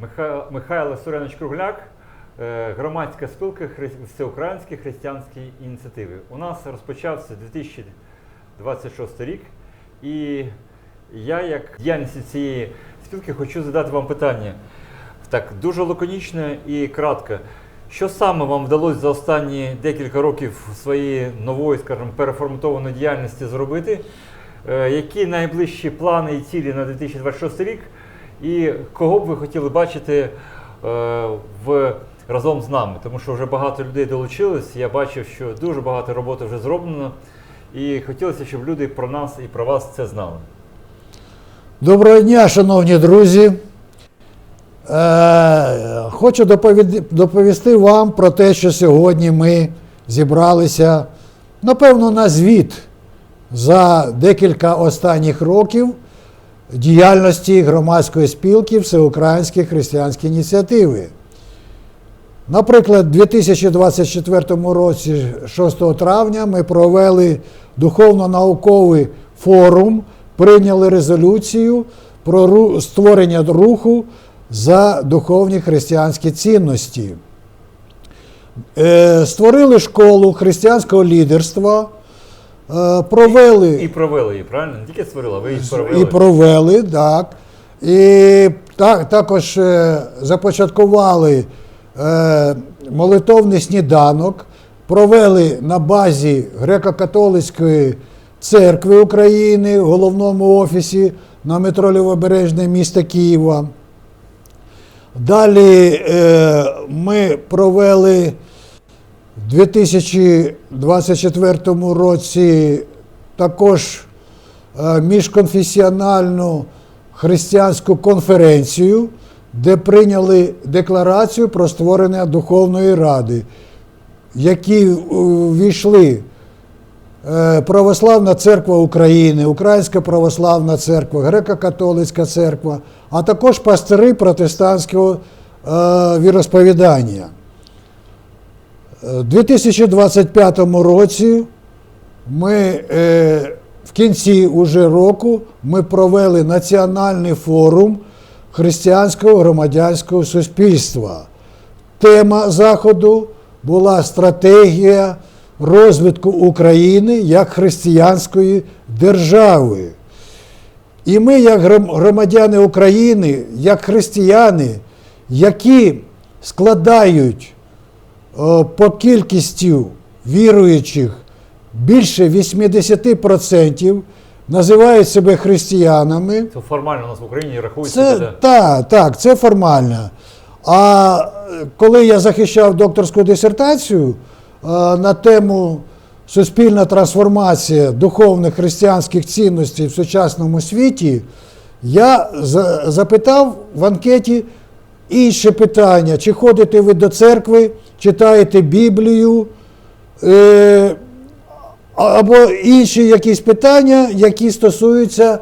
Миха... Михайло Суренович Кругляк, е, громадська спілка Хри- Всеукраїнські християнські ініціативи. У нас розпочався 2026 рік, і я, як діяльність цієї спілки, хочу задати вам питання. Так, дуже лаконічно і кратко. Що саме вам вдалося за останні декілька років своєї нової, скажімо, переформатованої діяльності зробити? Е, Які найближчі плани і цілі на 2026 рік? І кого б ви хотіли бачити е, в, разом з нами? Тому що вже багато людей долучились. Я бачив, що дуже багато роботи вже зроблено. І хотілося, щоб люди про нас і про вас це знали. Доброго дня, шановні друзі. Е, хочу доповісти вам про те, що сьогодні ми зібралися, напевно, на звіт за декілька останніх років діяльності громадської спілки Всеукраїнські християнські ініціативи. Наприклад, у 2024 році, 6 травня, ми провели духовно-науковий форум, прийняли резолюцію про створення руху за духовні християнські цінності. Е, Створили школу християнського лідерства, провели І провели її, правильно? Не тільки створили, а ви її провели. і провели, так. І так, також е, започаткували е, молитовний сніданок, провели на базі Греко-католицької церкви України в головному офісі на метро Лівобережне міста Києва. Далі е, ми провели в 2024 році також е, міжконфесіональну християнську конференцію, де прийняли декларацію про створення Духовної Ради, які ввійшли е, Православна церква України, Українська православна церква, Греко-католицька церква, а також пастири протестантського е, віросповідання. У 2025 році ми е, в кінці уже року ми провели національний форум християнського громадянського суспільства. Тема заходу була стратегія розвитку України як християнської держави. І ми, як громадяни України, як християни, які складають е, по кількістю віруючих більше 80% називають себе християнами. Це формально у нас в Україні рахується. Це так, так, це формально. А е, коли я захищав докторську дисертацію е, на тему суспільна трансформація духовних християнських цінностей в сучасному світі, я запитав в анкеті інше питання: чи ходите ви до церкви, читаєте Біблію? Е, або інші якісь питання, які стосуються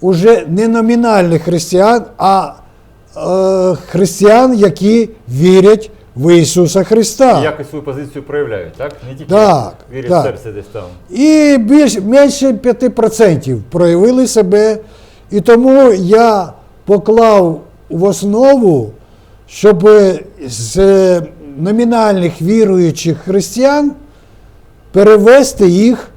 уже не номінальних християн, а е, християн, які вірять в Ісуса Христа. І якось свою позицію проявляють, так? Не тільки Так, вірять так. в серце десь там. І більш, менше 5% проявили себе. І тому я поклав в основу, щоб з номінальних віруючих християн перевести їх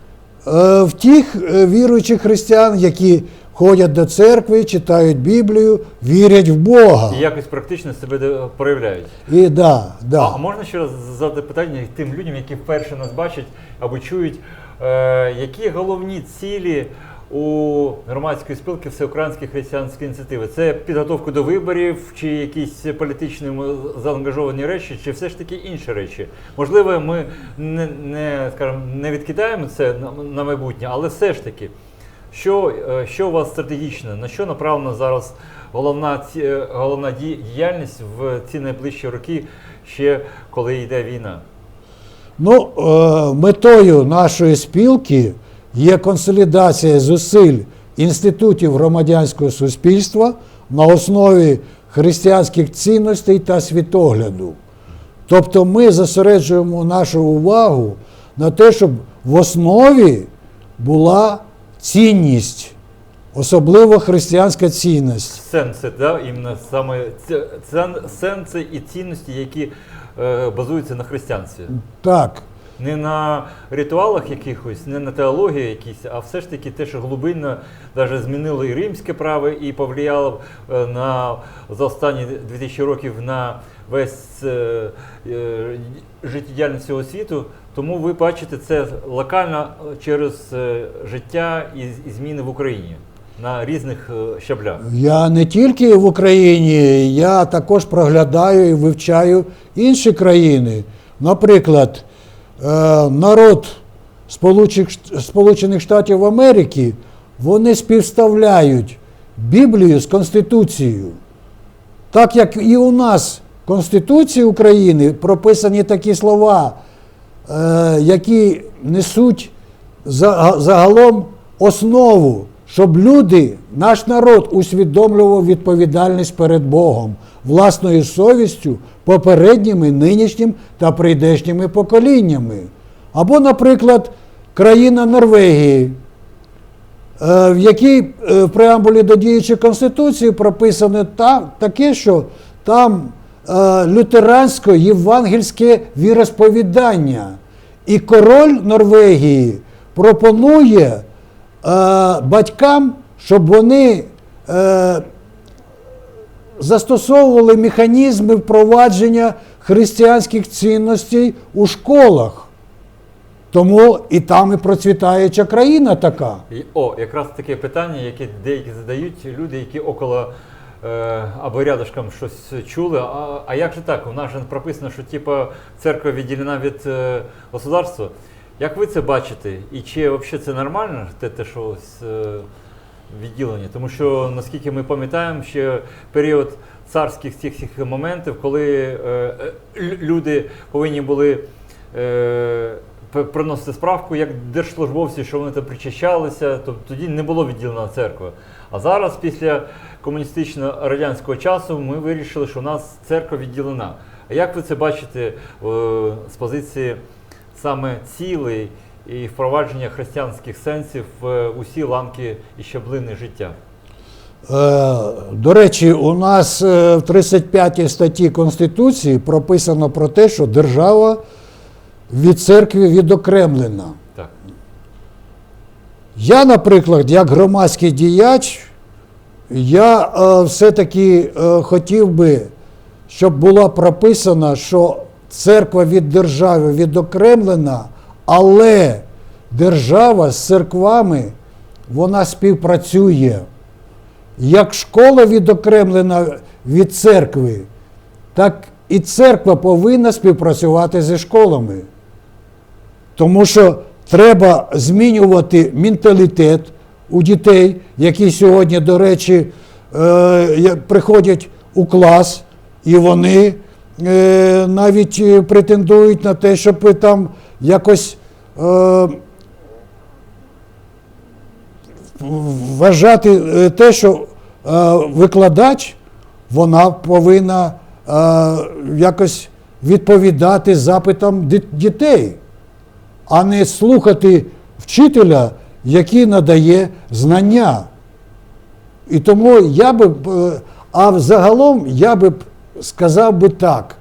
е, в тих е, віруючих християн, які ходять до церкви, читають Біблію, вірять в Бога. І якось практично себе проявляють. І да, да. А можна ще раз задати питання тим людям, які вперше нас бачать або чують, е, які головні цілі у громадської спілки Всеукраїнські християнські ініціативи? Це підготовка до виборів, чи якісь політичні заангажовані речі, чи все ж таки інші речі? Можливо, ми не, не, скажімо, не відкидаємо це на, майбутнє, але все ж таки. Що, е, що у вас стратегічно? На що направлена зараз головна, е, головна ді- діяльність в ці найближчі роки, ще коли йде війна? Ну, е, метою нашої спілки є консолідація зусиль інститутів громадянського суспільства на основі християнських цінностей та світогляду. Тобто ми зосереджуємо нашу увагу на те, щоб в основі була цінність особливо християнська цінність. Сенси, да? іменно саме сенси і цінності, які е, базуються на християнстві. Так. Не на ритуалах якихось, не на теології якісь, а все ж таки те, що глибинно навіть змінило і римське право, і повлияло е, на за останні 2000 років на весь е, е, життєдіяльність всього світу. Тому ви бачите це локально через е, життя і, і зміни в Україні на різних е, щаблях. Я не тільки в Україні, я також проглядаю і вивчаю інші країни. Наприклад, народ Сполучених, Сполучених Штатів Америки вони співставляють Біблію з Конституцією. Так як і у нас в Конституції України прописані такі слова, е, які несуть загалом основу, щоб люди, наш народ, усвідомлював відповідальність перед Богом, власною совістю, попередніми, нинішнім та прийдешніми поколіннями. Або, наприклад, країна Норвегії, е, в якій е, в преамбулі до діючої конституції прописано таке, що там е, лютерансько-євангельське віросповідання. І король Норвегії пропонує батькам, щоб вони е, застосовували механізми впровадження християнських цінностей у школах. Тому і там і процвітаюча країна така. І, о, якраз таке питання, яке деякі задають люди, які около е, або рядышком щось чули. А, а як же так? У нас же прописано, що типа церква відділена від е, государства. Як ви це бачите? І чи взагалі це нормально, те, те що е, відділення? Тому що, наскільки ми пам'ятаємо, ще період царських цих всіх моментів, коли е, люди повинні були е, приносити справку як держслужбовці, що вони там причащалися, то тоді не було відділена церква. А зараз, після комуністично радянського часу, ми вирішили, що у нас церква відділена. А як ви це бачите е, з позиції саме цілей і впровадження християнських сенсів в усі ланки і щаблини життя? Е, До речі, у нас е, в 35 статті Конституції прописано про те, що держава від церкви відокремлена. Так. Я, наприклад, як громадський діяч, я е, все-таки хотів би, щоб було прописано, що церква від держави відокремлена, але держава з церквами вона співпрацює. Як школа відокремлена від церкви, так і церква повинна співпрацювати зі школами. Тому що треба змінювати менталітет у дітей, які сьогодні, до речі, е, приходять у клас, і вони навіть е, претендують на те, щоб там якось е, вважати е, те, що е, викладач вона повинна е, якось відповідати запитам дітей, а не слухати вчителя, який надає знання. І тому я би, е, а взагалом я би сказав би так.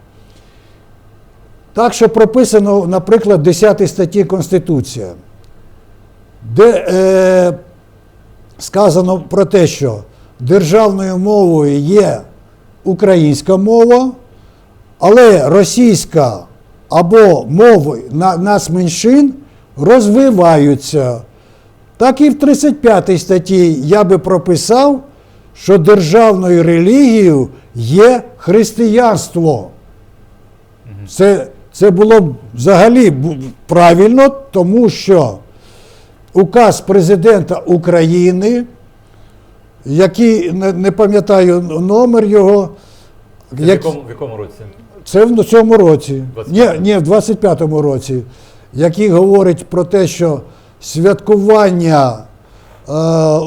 Так, що прописано, наприклад, в 10 статті Конституція, де е, сказано про те, що державною мовою є українська мова, але російська або мови на- нацменшин розвиваються. Так і в 35 статті я би прописав, що державною релігією є християнство. Це, це було б взагалі правильно, тому що указ президента України, який не, не пам'ятаю номер його, Це в, якому, в якому році? це в цьому році, 25-му. ні, ні, в 25-му році, який говорить про те, що святкування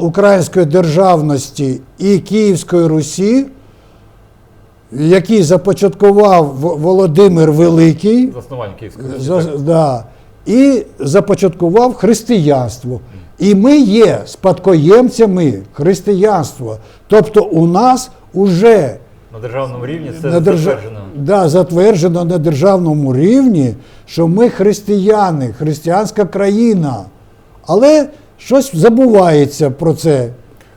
української державності і Київської Русі, який започаткував Володимир Великий, Заснування Київської Русі. да, і започаткував християнство. І ми є спадкоємцями християнства. Тобто у нас уже На державному рівні це на держа- затверджено. Да, затверджено на державному рівні, що ми християни, християнська країна. Але щось забувається про це.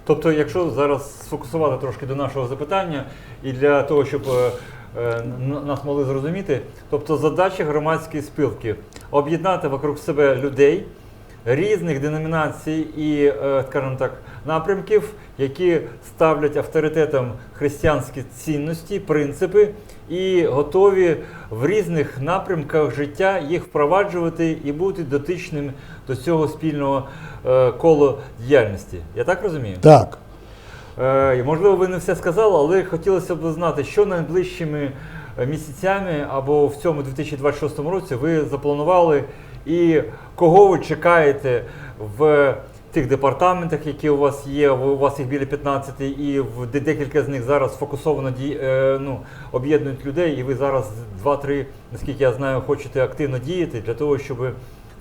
Тобто, якщо зараз сфокусувати трошки до нашого запитання, і для того, щоб е, е, нас могли зрозуміти, тобто задача громадської спілки об'єднати вокруг себе людей різних деномінацій і, е, скажімо так, напрямків, які ставлять авторитетом християнські цінності, принципи і готові в різних напрямках життя їх впроваджувати і бути дотичним до цього спільного е, колу діяльності. Я так розумію? Так. Е, можливо, ви не все сказали, але хотілося б знати, що найближчими е, місяцями або в цьому 2026 році ви запланували і кого ви чекаєте в тих департаментах, які у вас є, у вас їх біля 15, і в декілька з них зараз фокусовано ді- е, ну, об'єднують людей, і ви зараз 2-3, наскільки я знаю, хочете активно діяти для того, щоб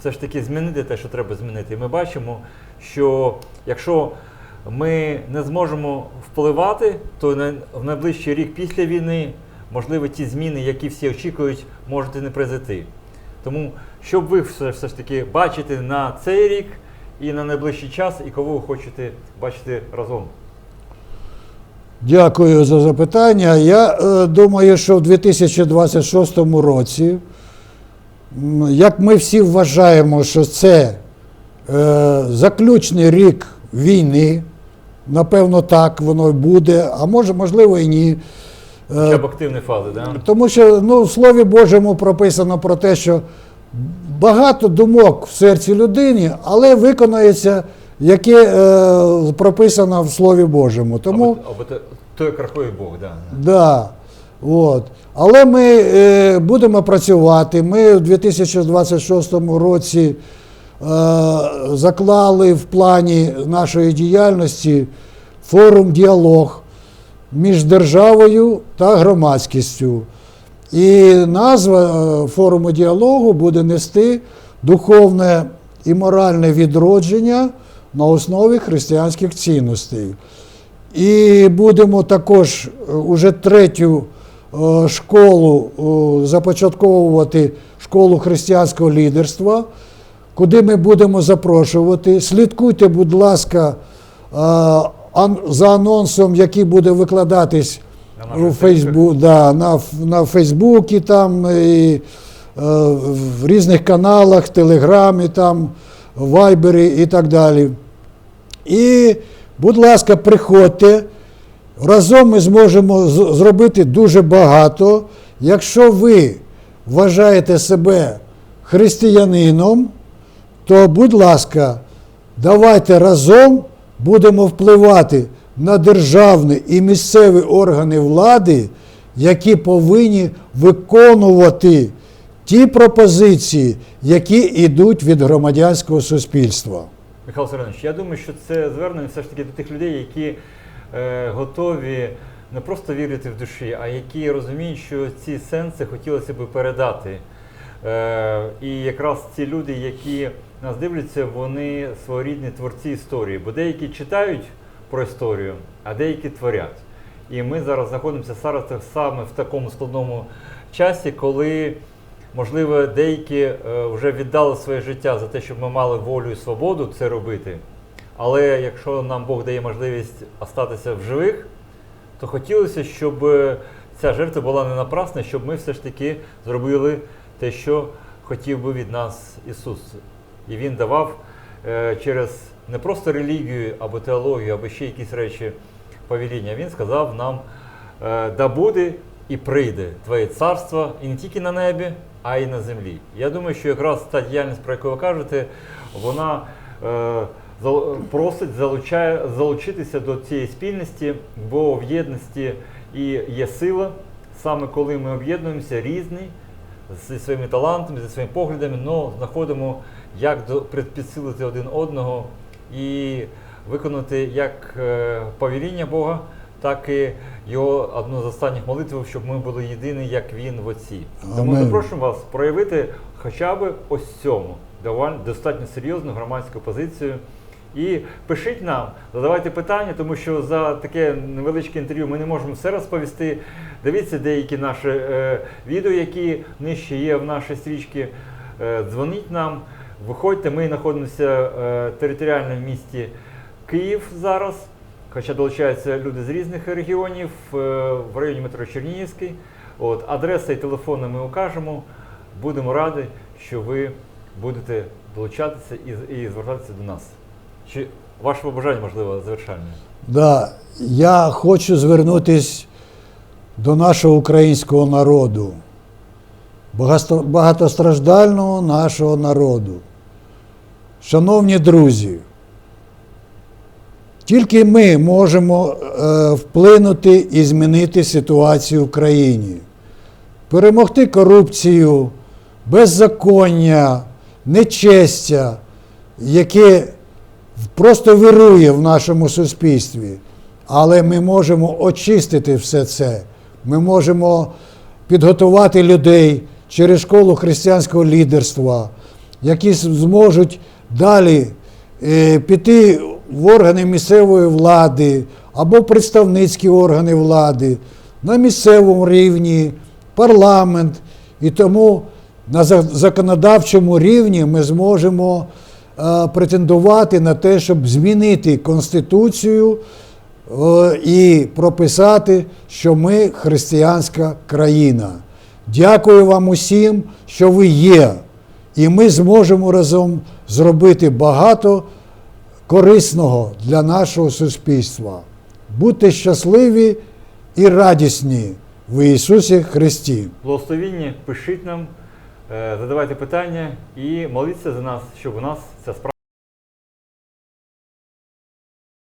все ж таки змінити те, що треба змінити. І ми бачимо, що якщо ми не зможемо впливати, то в найближчий рік після війни, можливо, ті зміни, які всі очікують, можуть і не произойти. Тому що б ви все ж таки бачите на цей рік і на найближчий час, і кого ви хочете бачити разом? Дякую за запитання. Я е, думаю, що в 2026 році, як ми всі вважаємо, що це е, заключний рік війни, напевно, так воно буде, а може, можливо, і ні. Хоча б активні фази, да? Тому що ну, в Слові Божому прописано про те, що багато думок в серці людини, але виконується, яке е, прописано в Слові Божому. Тому, Або, те- той, як рахує Бог, да. да, от. Але ми е, будемо працювати. Ми в 2026 році е, заклали в плані нашої діяльності форум діалог між державою та громадськістю. І назва е, форуму діалогу буде нести духовне і моральне відродження на основі християнських цінностей. І будемо також е, уже третю е, школу започатковувати школу християнського лідерства, куди ми будемо запрошувати. Слідкуйте, будь ласка, за анонсом, який буде викладатись На у Фейсбук, да, на, на Фейсбуці, там, і, е, в різних каналах, Телеграмі, там, Вайбері і так далі. І, будь ласка, приходьте. Разом ми зможемо зробити дуже багато. Якщо ви вважаєте себе християнином, то, будь ласка, давайте разом будемо впливати на державні і місцеві органи влади, які повинні виконувати ті пропозиції, які йдуть від громадянського суспільства. Михайло Сергійович, я думаю, що це звернення все ж таки до тих людей, які е, готові не просто вірити в душі, а які розуміють, що ці сенси хотілося б передати. Е, і якраз ці люди, які нас дивляться, вони своєрідні творці історії, бо деякі читають про історію, а деякі творять. І ми зараз знаходимося зараз саме в такому складному часі, коли Можливо, деякі е, вже віддали своє життя за те, щоб ми мали волю і свободу це робити. Але якщо нам Бог дає можливість остатися в живих, то хотілося, щоб е, ця жертва була не напрасна, щоб ми все ж таки зробили те, що хотів би від нас Ісус. І Він давав е, через не просто релігію або теологію, або ще якісь речі повеління. Він сказав нам, е, да буде і прийде Твоє царство і не тільки на небі, а й на землі. Я думаю, що якраз та діяльність, про яку ви кажете, вона е, просить залучає, залучитися до цієї спільності, бо в єдності і є сила, саме коли ми об'єднуємося різні зі своїми талантами, зі своїми поглядами, але знаходимо, як до- підсилити один одного і виконати як е, повеління Бога, так і його одну з останніх молитв, щоб ми були єдині, як він в Отці. Тому запрошуємо вас проявити хоча б ось цьому достатньо серйозну громадську позицію І пишіть нам, задавайте питання, тому що за таке невеличке інтерв'ю ми не можемо все розповісти. Дивіться деякі наші е, відео, які нижче є в нашій стрічці. Е, дзвоніть нам, виходьте. Ми знаходимося територіально в місті Київ зараз, хоча долучаються люди з різних регіонів е, в районі метро Чернігівський. От, адреса і телефони ми укажемо. Будемо раді, що ви будете долучатися і, і звертатися до нас. Чи ваше побажання, можливо, завершальне? Да, я хочу звернутися до нашого українського народу, багатостраждального нашого народу. Шановні друзі, тільки ми можемо е, вплинути і змінити ситуацію в країні, перемогти корупцію, беззаконня, нечестя, яке просто вирує в нашому суспільстві. Але ми можемо очистити все це. Ми можемо підготувати людей через школу християнського лідерства, які зможуть далі е, піти в органи місцевої влади або представницькі органи влади на місцевому рівні, парламент. І тому на законодавчому рівні ми зможемо е, претендувати на те, щоб змінити Конституцію е, і прописати, що ми християнська країна. Дякую вам усім, що ви є. І ми зможемо разом зробити багато корисного для нашого суспільства. Будьте щасливі і радісні в Ісусі Христі. Благословіння, пишіть нам, е, задавайте питання і моліться за нас, щоб у нас ця справа.